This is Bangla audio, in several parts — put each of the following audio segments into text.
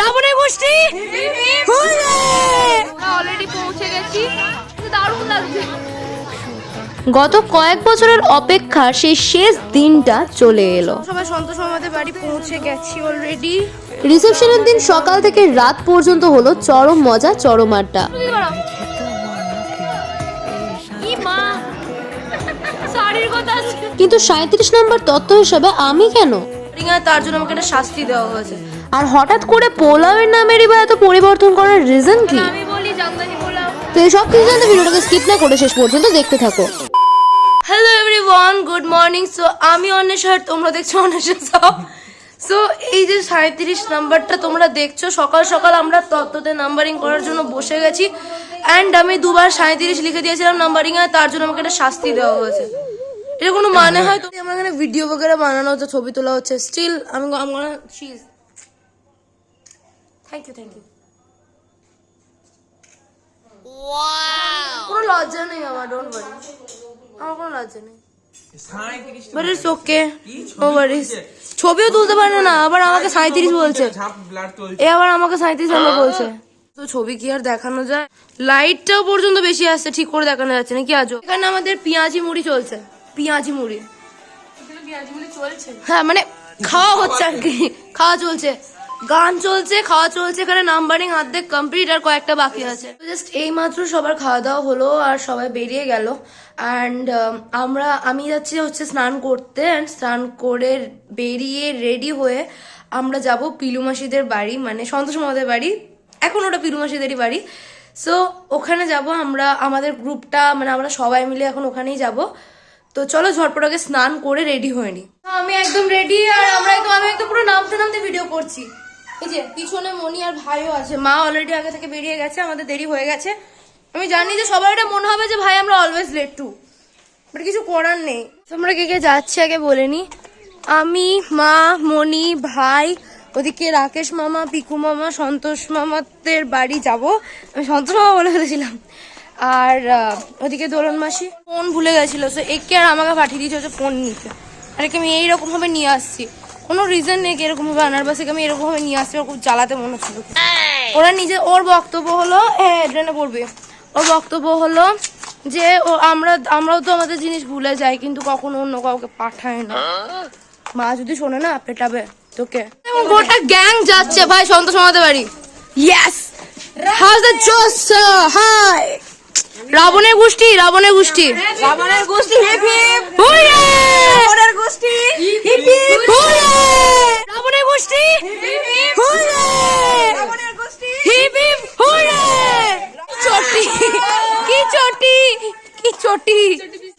রাবণের গোষ্ঠী? অলরেডি পৌঁছে গেছি। দারুণ লাগছে। গত কয়েক বছরের অপেক্ষা সেই শেষ দিনটা চলে এলো। সবাই সন্তোষ আমাদের বাড়ি পৌঁছে গেছি অলরেডি রিসেপশনের দিন সকাল থেকে রাত পর্যন্ত হলো চরম মজা চরম আড্ডা। কিন্তু সাঁত্রিশ নম্বর তত্ত্ব হিসাবে আমি কেন? তার জন্য আমাকে একটা শাস্তি দেওয়া হয়েছে। আর হঠাৎ করে পোলাওয়ের নামেরই বা এত পরিবর্তন করার রিজন কি? আমি বলি জামদানি তো এই সব কিছু জানতে ভিডিওটাকে স্কিপ না করে শেষ পর্যন্ত দেখতে থাকো। Hello everyone good morning so আমি অন্বেষার তোমরা দেখছ অন্বেষা সব। সো এই যে সাঁত্রিশ নাম্বারটা তোমরা দেখছ সকাল সকাল আমরা তত্ত্বতে নাম্বারিং করার জন্য বসে গেছি। অ্যান্ড আমি দুবার সাঁত্রিশ লিখে দিয়েছিলাম নাম্বারিং এ তার জন্য আমাকে একটা শাস্তি দেওয়া হয়েছে। এটা কোনো মানে হয়? তো আমার এখানে ভিডিও বগেরা বানানো হচ্ছে ছবি তোলা হচ্ছে। স্টিল আমি আমার চিজ থ্যাংক ইউ থ্যাংক ইউ কোনো লজ্জা নেই আমার ডোন্ট ওয়ারি আমার কোনো লজ্জা নেই। But it's okay no. ওয়ারিস ছবিও তুলতে পারে না আবার আমাকে সাঁত্রিশ বলছে। এ আবার আমাকে সাঁত্রিশ নম্বর বলছে। তো ছবি কি আর দেখানো যায়? লাইটটাও পর্যন্ত বেশি আসছে ঠিক করে দেখানো যাচ্ছে না কি আজও? এখানে আমাদের পেঁয়াজি মুড়ি চলছে। পেঁয়াজি মুড়ি। হ্যাঁ মানে খাওয়া হচ্ছে আর কি। খাওয়া চলছে। গান চলছে, খাওয়া চলছে, এখানে নাম্বারিং অর্ধেক কমপ্লিট আর কয়েকটা বাকি আছে। জাস্ট এই মাত্র সবার খাওয়া দাওয়া হলো আর সবাই বেরিয়ে গেল। অ্যান্ড আমরা, আমি যাচ্ছি হচ্ছে স্নান করতে। অ্যান্ড স্নান করে বেরিয়ে রেডি হয়ে আমরা যাব পিলু মাসিদের বাড়ি মানে সন্তোষ মহাদের বাড়ি। এখন ওটা পিলু মাসিদেরই বাড়ি। সো ওখানে যাব আমরা, আমাদের গ্রুপটা মানে আমরা সবাই মিলে এখন ওখানেই যাব। তো চলো ঝটপট আগে স্নান করে রেডি হয়ে নি। আমি একদম রেডি আর আমরা একদম, আমি একদম পুরো নামতে নামতে ভিডিও করছি। এই যে, পিছনে মনি আর ভাইও আছে। মা অলরেডি আগে থেকে বেরিয়ে গেছে, আমাদের দেরি হয়ে গেছে। আমি জানি যে সবার এটা মনে হবে যে ভাই আমরা অলওয়েজ লেট টু বাট কিছু করার নেই। তোমরা কে কে যাচ্ছে আগে বলে নি? আমি, মা মনি ভাই, ওদিকে রাকেশ মামা, পিকু মামা, সন্তোষ মামাদের বাড়ি যাব। আমি সন্তোষ মামা বলে ফেলেছিলাম। আর ওদিকে দোলন মাসি। ফোন ভুলে গেছিল সো একে আর আমাকে পাঠিয়ে দিয়েছে হচ্ছে ফোন নিতে। আর একে আমি এইরকম ভাবে নিয়ে আসছি। কোনো রিজন নেই এরকম ভাবে আনার বাসে আমি এরকম ভাবে নিয়ে ওর খুব জ্বালাতে মনে হচ্ছিল ওরা নিজে, ওর বক্তব্য হলো হ্যাঁ পড়বে। ওর বক্তব্য হলো যে, ও আমরা, আমরাও তো আমাদের জিনিস ভুলে যাই, কিন্তু কখনো অন্য কাউকে পাঠায় না। মা যদি শোনে না, পেটাবে তোকে। গোটা গ্যাং যাচ্ছে, ভাই, সন্তোষ আমাদের বাড়ি। ইয়েস হাউ দ্য জোস হাই রাবণের গোষ্ঠী রাবণের গোষ্ঠী। রাবণের গোষ্ঠী হিপ হিপ। হুররে! রাবণের গোষ্ঠী হিপ হিপ। হুররে! রাবণের গোষ্ঠী? হুররে! রাবণের গোষ্ঠী। Hip hip hurray! চটি কি চটি কি চটি?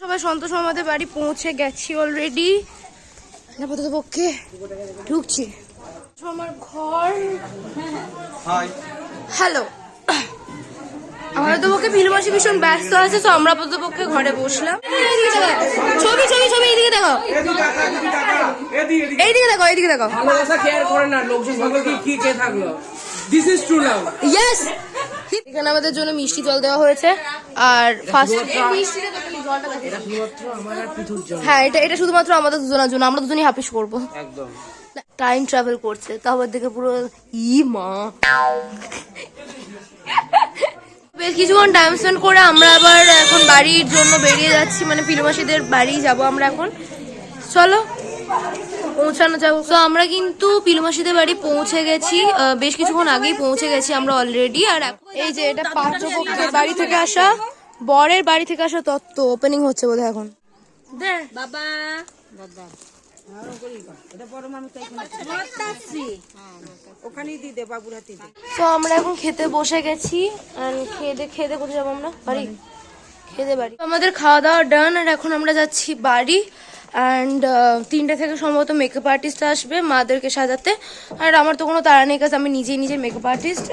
সবাই সন্তোষ আমাদের বাড়ি পৌঁছে গেছি অলরেডি আপাতত পক্ষে ঢুকছি। আমার ঘর। হ্যালো আমাদের তো পক্ষে ফিল্মাসি ভীষণ ব্যস্ত আছে তো আমরা আপাতত পক্ষে ঘরে বসলাম। ছবি ছবি ছবি এইদিকে দেখো। এইদিকে দেখো এইদিকে দেখো। ভালোবাসা কেয়ার করে না লোকজন কি কি কে থাকল। This is true love yes এখানে আমাদের জন্য মিষ্টি জল দেওয়া হয়েছে আর ফার্স্ট হ্যাঁ এটা এটা শুধুমাত্র আমাদের দুজনের জন্য আমরা দুজনই হাফিস করব। একদম। টাইম ট্রাভেল করছে তো আবার দেখে পুরো ই মা বেশ কিছুক্ষণ টাইম স্পেন্ড করে আমরা আবার এখন বাড়ির জন্য বেরিয়ে যাচ্ছি। মানে পিলুমাসিদের বাড়ি যাব আমরা এখন। চলো পৌঁছানো যাব তো আমরা কিন্তু পিলুমাসিদের বাড়ি পৌঁছে গেছি। বেশ কিছুক্ষণ আগেই পৌঁছে গেছি আমরা অলরেডি আর এখন- এই যে এটা পাত্রপক্ষের বাড়ি থেকে আসা বরের বাড়ি থেকে আসা তত্ত্ব ওপেনিং হচ্ছে বোধহয় এখন। দে বাবা। তো আমরা এখন খেতে বসে গেছি। খেতে খেতে কোথায় যাব আমরা? বাড়ি। খেতে বাড়ি। আমাদের খাওয়া দাওয়া ডান আর এখন আমরা যাচ্ছি বাড়ি। অ্যান্ড তিনটে থেকে সম্ভবত মেকআপ আর্টিস্ট আসবে, মাদেরকে সাজাতে। আর আমার তো কোনো তাড়া নেই কাজ আমি নিজেই নিজের মেকআপ আর্টিস্ট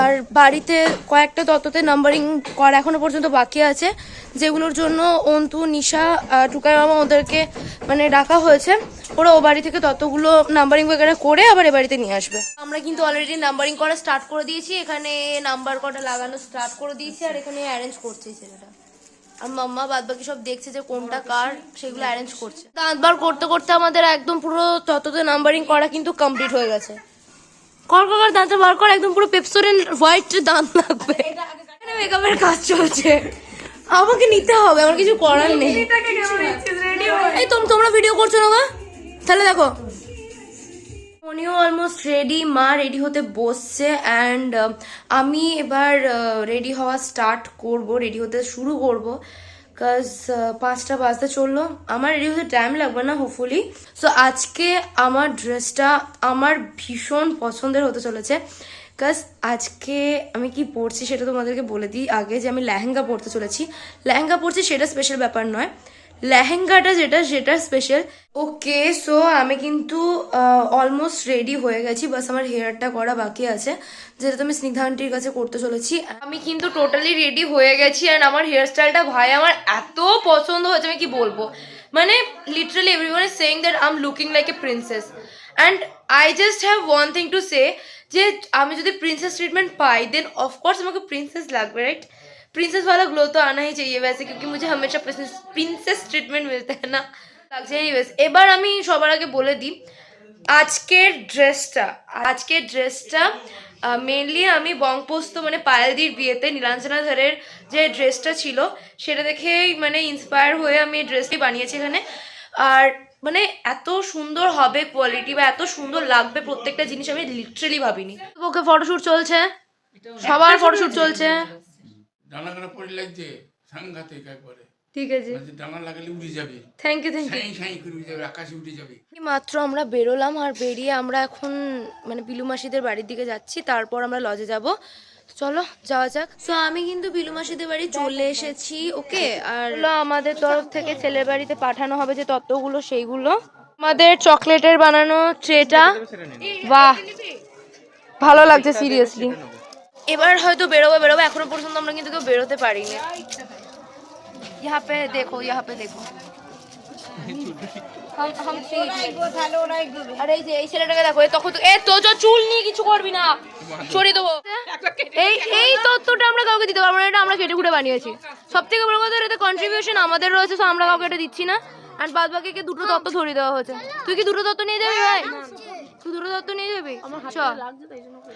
আর বাড়িতে কয়েকটা তত্ত্বতে নাম্বারিং করা এখনও পর্যন্ত বাকি আছে, যেগুলোর জন্য অন্তু, নিশা টুকাই মামা ওদেরকে মানে ডাকা হয়েছে। ওরা ও বাড়ি থেকে ততগুলো নাম্বারিং বগেরা করে আবার এ বাড়িতে নিয়ে আসবে। আমরা কিন্তু অলরেডি নাম্বারিং করা স্টার্ট করে দিয়েছি, এখানে নাম্বার কটা লাগানো স্টার্ট করে দিয়েছি আর এখানে অ্যারেঞ্জ করছে ছেলেটা। আর মাম্মা বাদ বাকি সব দেখছে যে কোনটা কার, সেগুলো অ্যারেঞ্জ করছে। দাঁতবার করতে করতে আমাদের একদম পুরো তততে নাম্বারিং করা কিন্তু কমপ্লিট হয়ে গেছে। কর কর দাঁতটা বার কর একদম পুরো পেপসোডেন্ট হোয়াইট দাঁত লাগবে। মেকআপের কাজ চলছে। আমাকে নিতে হবে আমার কিছু করার নেই। এই তোম- তোমরা ভিডিও করছ না? তাহলে দেখো। মনিও অলমোস্ট রেডি মা রেডি হতে বসছে অ্যান্ড আমি এবার রেডি হওয়া স্টার্ট করব রেডি হতে শুরু করব। কাজ পাঁচটা বাজতে চলল। আমার রেডি হতে টাইম লাগবে না হোপফুলি সো আজকে আমার ড্রেসটা আমার ভীষণ পছন্দের হতে চলেছে। কাজ আজকে আমি কি পরছি সেটা তোমাদেরকে বলে দিই আগে যে আমি লেহেঙ্গা পরতে চলেছি। লেহেঙ্গা পরছি সেটা স্পেশাল ব্যাপার নয়। লেহেঙ্গাটা যেটা, সেটা স্পেশাল ওকে সো আমি কিন্তু অলমোস্ট রেডি হয়ে গেছি। বাস আমার হেয়ারটা করা বাকি আছে। যেটা আমি স্নিগ্ধা আন্টির কাছে করতে চলেছি। আমি কিন্তু টোটালি রেডি হয়ে গেছি। অ্যান্ড আমার হেয়ার স্টাইলটা ভাই আমার এত পছন্দ হয়েছে, আমি কি বলব? মানে literally everyone is saying that I am looking like a princess and I just have one thing to say যে আমি যদি প্রিন্সেস ট্রিটমেন্ট পাই দেন অফকোর্স আমাকে প্রিন্সেস লাগবে রাইট प्रिंसेस वाला ग्लो तो आना ही चाहिए वैसे क्योंकि मुझे हमेशा प्रिंसेस प्रिंसेस ट्रिटमेंट मिलता है ना লাগছে এনিওয়েজ এবার আমি সবার আগে বলে দিই আজকের ড্রেসটা আজকের ড্রেসটা মেনলি আমি বংপোস্ত মানে পায়েলদির বিয়েতে নীলাঞ্জনা ধরের যে ড্রেসটা ছিল সেটা দেখেই মানে ইন্সপায়ার হয়ে আমি এই ড্রেসটি বানিয়েছি এখানে আর মানে এত সুন্দর হবে কোয়ালিটি বা এত সুন্দর লাগবে প্রত্যেকটা জিনিস আমি লিটারেলি ভাবিনি ওকে ফটোশুট চলছে সবার ফটোশুট চলছে ডানা কাটা পড়ে লাগছে সাংঘাতিক একবারে। ঠিক আছে। মানে ডানা লাগালে উড়ে যাবে। থ্যাংক ইউ থ্যাংক ইউ সাই সাই করে উড়ে যাবে আকাশে উঠে যাবে। মাত্র আমরা বেরোলাম আর বেরিয়ে আমরা এখন মানে বিলু মাসিদের বাড়ির দিকে যাচ্ছি তারপর আমরা লজে যাব। চলো যাওয়া যাক। তো আমি কিন্তু বিলু মাসিদের বাড়ি চলে এসেছি ওকে? আর আমাদের তরফ থেকে ছেলের বাড়িতে পাঠানো হবে যে তত্ত্বগুলো সেইগুলো। আমাদের চকলেটের বানানো ট্রেটা। বাহ। ভালো লাগছে সিরিয়াসলি এবার হয়তো বেরোবো বেরোবো এখনো পর্যন্ত আমরা কিন্তু কেউ বেরোতে পারিনি यहाँ पे देखो यहाँ पे देखो हम हम सीट আরে এই যে এই ছেলেটাকে দেখো এই তখন তো- এ তো যা চুল নিয়ে কিছু করবি না সরিয়ে দেবো এই এই তত্ত্বটা আমরা কাউকে দিতে পারবো না এটা আমরা কেটে কুটে বানিয়েছি সব থেকে বড় কথা এতে কন্ট্রিবিউশন আমাদের রয়েছে তো আমরা কাউকে এটা দিচ্ছি না আর বাদ বাকিকে দুটো তত্ত্ব ধরিয়ে দেওয়া হয়েছে তুই কি দুটো তত্ত্ব নিয়ে যাবি ভাই তুই দুটো তত্ত্ব নিয়ে যাবি চ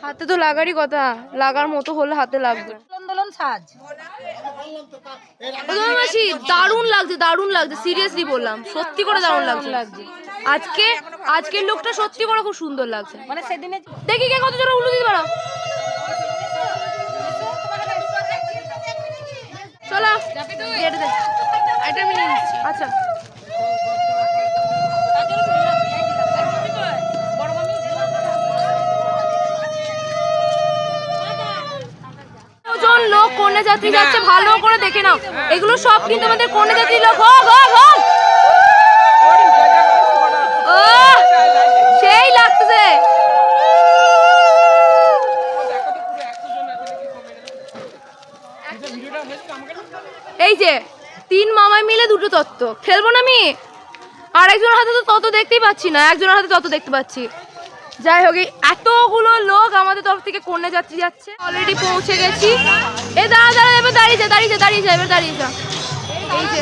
হাতে তো লাগারই কথা। লাগার মতো হলে হাতে লাগবে। আন্দোলন সাজ। মাসি দারুণ লাগছে দারুণ লাগছে। সিরিয়াসলি বললাম। সত্যি করে দারুণ লাগছে। লাগছে। আজকে আজকের লোকটা সত্যি করে খুব সুন্দর লাগছে। মানে সেদিনে দেখি কে কত জোরে উল্লু দিতে পারো। চলো এটা আচ্ছা। লোক যাত্রী যাচ্ছে ভালো করে দেখে নাও। এগুলো সব কিন্তু আমাদের কন্যা যাত্রী লোক হোক হোক হোক সেই এই যে তিন মামাই মিলে দুটো তত্ত্ব। খেলব না আমি? আর একজনের হাতে তো তত দেখতেই পাচ্ছি না একজনের হাতে তত দেখতে পাচ্ছি। যাই হোক এতগুলো লোক থেকে কন্যা যাত্রী যাচ্ছে? অলরেডি পৌঁছে গেছি। এ, দাঁড়া দাঁড়া, এবার দাঁড়িয়ে যা দাঁড়িয়ে যা দাঁড়িয়ে যা, এবার দাঁড়িয়ে যা। এই যে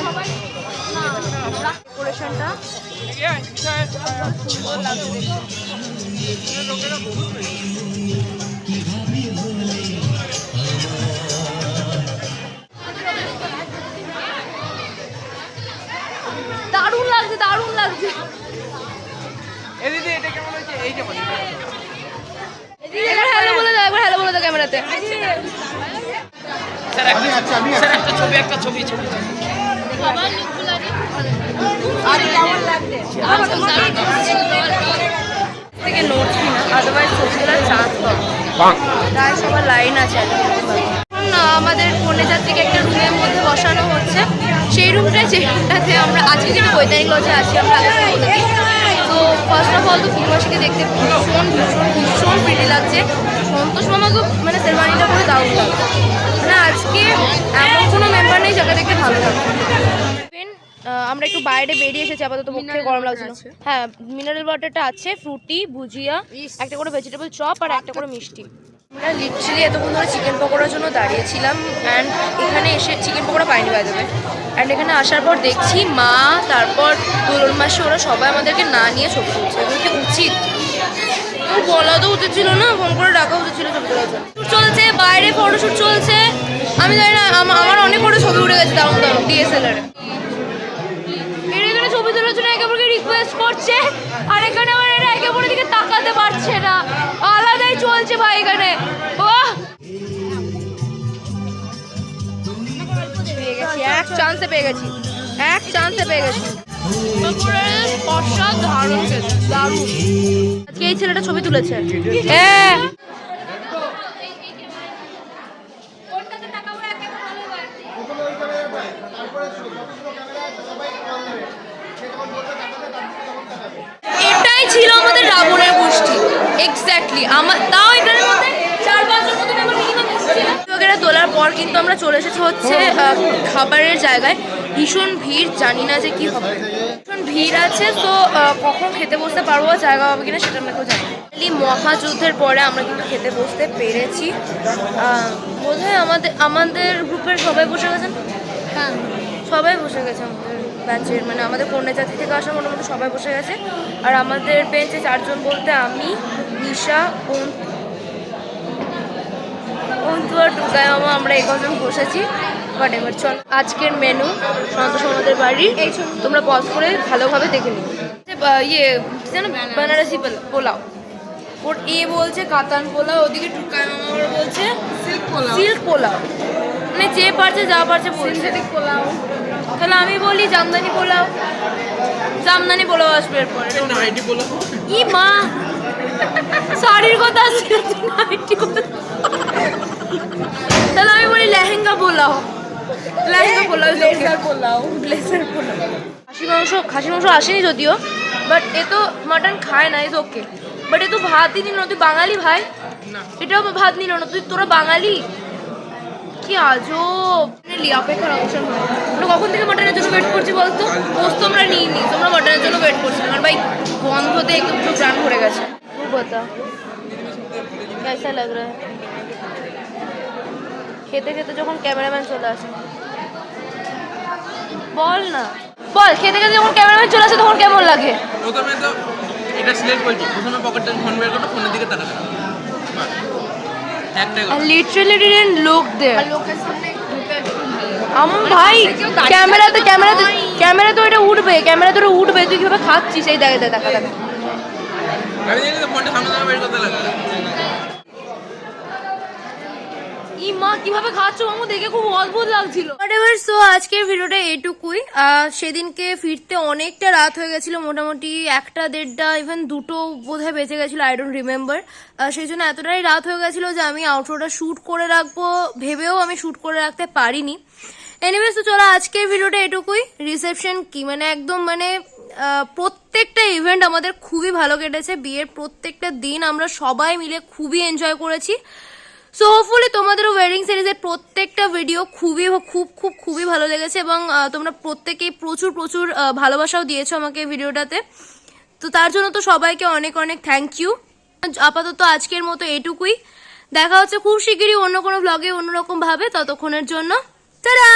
দারুণ লাগছে দারুণ লাগছে। একবার একবার হ্যালো বলে দাও ক্যামেরাতে থেকে নড়ছি না আদারওয়াইজ সবজিগুলোর চান্স তাই সবার লাইন আছে আমাদের কন্যা যাত্রীকে একটা রুমের মধ্যে বসানো হচ্ছে। সেই রুমটা যে রুমটাতে আমরা আজকে যেটা বৈজ্ঞানিক লজে আছি আমরা আগে তো ফার্স্ট অফ অল তো দেখতে ভীষণ ভীষণ ভীষণ প্রিটি লাগছে। সন্তোষ মামাকে মানে সেরমানিটা পুরো দারুণ লাগছে মানে আজকে এমন কোনো মেম্বার নেই যাকে দেখতে ভালো আহ, আমরা একটু বাইরে বেরিয়ে এসেছি আপাতত মুখে গরম লাগছিল। হ্যাঁ মিনারেল ওয়াটারটা আছে ফ্রুটি ভুজিয়া একটা করে ভেজিটেবল চপ আর একটা করে মিষ্টি। আমরা লিটারালি এতক্ষণ ধরে চিকেন পকোড়ার জন্য দাঁড়িয়েছিলাম অ্যান্ড এখানে এসে চিকেন পকোড়া পাইনি বাই দেবে অ্যান্ড এখানে আসার পর দেখছি মা তারপর দোলন মাসি ওরা সবাই আমাদেরকে না নিয়ে ছবি তুলছে। এগুলো কি উচিত? বলা তো উচিত ছিল না, ফোন করে ডাকা উচিত ছিল ছবি চলছে, বাইরে ফটোশুট চলছে। আমি জানি না আমার অনেক করে ছবি উঠে গেছে, দারুণ দারুণ ডিএসএলআর ছবি তোলার জন্য একে রিকোয়েস্ট করছে, আর এখানে আবার এরা একে দিকে তাকাতে পারছে না। আলাদাই চলছে ভাই এখানে। গেছি এক গেছি, এক চান্সে পেয়ে গেছি। অসাধারণ দারুণ। এই ছেলেটা ছবি তুলেছে। এটাই ছিল আমাদের রাবণের গোষ্ঠী। এক্স্যাক্টলি আমার তাও এখানের মধ্যে চার তোলার পর কিন্তু আমরা চলে এসেছি হচ্ছে খাবারের জায়গায়। ভীষণ ভিড় জানি না যে কি হবে। ভিড় আছে তো কখন খেতে বসতে পারব জায়গা হবে কিনা সেটা আমরা কেউ জানি মহাযুদ্ধের পরে আমরা কিন্তু খেতে বসতে পেরেছি। বোধ হয় আমাদের আমাদের গ্রুপের সবাই বসে গেছেন? হ্যাঁ। সবাই বসে গেছে আমাদের ব্যাচের মানে আমাদের কন্যা জাতি থেকে আসা মোটামুটি সবাই বসে গেছে। আর আমাদের বেঞ্চে চারজন বলতে আমি নিশা অন্তু অন্তু আর টুকায় আমরা এই কজন বসেছি। বাট এবার চল। আজকের মেনু সন্তোষ আমাদের বাড়ি। এই তোমরা পজ করে ভালোভাবে দেখে নিও। ইয়ে যেন বেনারসি পোলাও। ওর এ বলছে কাতান পোলাও ওদিকে টুকায় মামা বলছে সিল্ক পোলাও। সিল্ক পোলাও। মানে যে পারছে যা পারছে বলছে। পোলাও। তাহলে আমি বলি জামদানি পোলাও। জামদানি পোলাও আসবে এরপরে। নাইটি বলো ই মা! শাড়ির কথা আসছে নাইটি কথা। তাহলে আমি বলি লেহেঙ্গা পোলাও। ব্লেজার খাসি মাংস খাসি মাংস আসেনি যদিও বাট এ তো মাটন খায় না ইজ ওকে বাট এ তো ভাতই নিল না তুই বাঙালি ভাই এটাও ভাত নিল না তুই তোরা বাঙালি কি আজও অপেক্ষার অপশন আমরা কখন থেকে মাটনের জন্য ওয়েট করছি বলতো পোস্ত আমরা নিই নি তোমরা মাটনের জন্য ওয়েট করছি আমার ভাই বন্ধতে একদম পুরো প্রাণ ভরে গেছে কেসা লাগ রা খেতে খেতে যখন ক্যামেরাম্যান চলে আসে। বল না। বল খেতে খেতে যখন ক্যামেরাম্যান চলে আসে তখন কেমন লাগে? প্রথমে তো এটা সিলেক্ট করছি। প্রথমে পকেটটা ফোন বের করো ফোনের দিকে তাকাতে ভাই ক্যামেরাতে ক্যামেরাতে ক্যামেরা তো এটা উঠবে ক্যামেরা তো উঠবে। তুই কীভাবে খাচ্ছিস এই দেখা দেখা দেখা আমি জানি তো ফোনটা সামনে সামনে বের করতে লাগবে। ই মা, কীভাবে খাচ্ছ মামু? দেখে খুব অদ্ভুত লাগছিল। এবার সো আজকের ভিডিওটা এটুকুই। সেদিনকে ফিরতে অনেকটা রাত হয়ে গেছিল, মোটামুটি একটা, দেড়টা ইভেন দুটো বোধহয় বেঁচে গেছিল আই ডোন্ট রিমেম্বার সেই জন্য এতটাই রাত হয়ে গেছিল যে আমি আউটরোটা শ্যুট করে রাখব, ভেবেও আমি শ্যুট করে রাখতে পারিনি। এনিওয়েজ তো চলো, আজকের ভিডিওটা এটুকুই। রিসেপশন কি? মানে একদম মানে প্রত্যেকটা ইভেন্ট আমাদের খুবই ভালো কেটেছে। বিয়ের প্রত্যেকটা দিন আমরা সবাই মিলে খুবই এনজয় করেছি। সো হোপফুলি তোমাদেরও ওয়েডিং সিরিজের প্রত্যেকটা ভিডিও খুবই, খুব খুব, খুবই ভালো লেগেছে এবং তোমরা প্রত্যেকেই প্রচুর প্রচুর ভালোবাসাও দিয়েছ আমাকে ভিডিওটাতে তো তার জন্য তো সবাইকে অনেক অনেক থ্যাংক ইউ আপাতত আজকের মতো এটুকুই। দেখা হচ্ছে খুব শিগগিরই অন্য কোনো ব্লগে অন্যরকমভাবে ততক্ষণের জন্য। তারা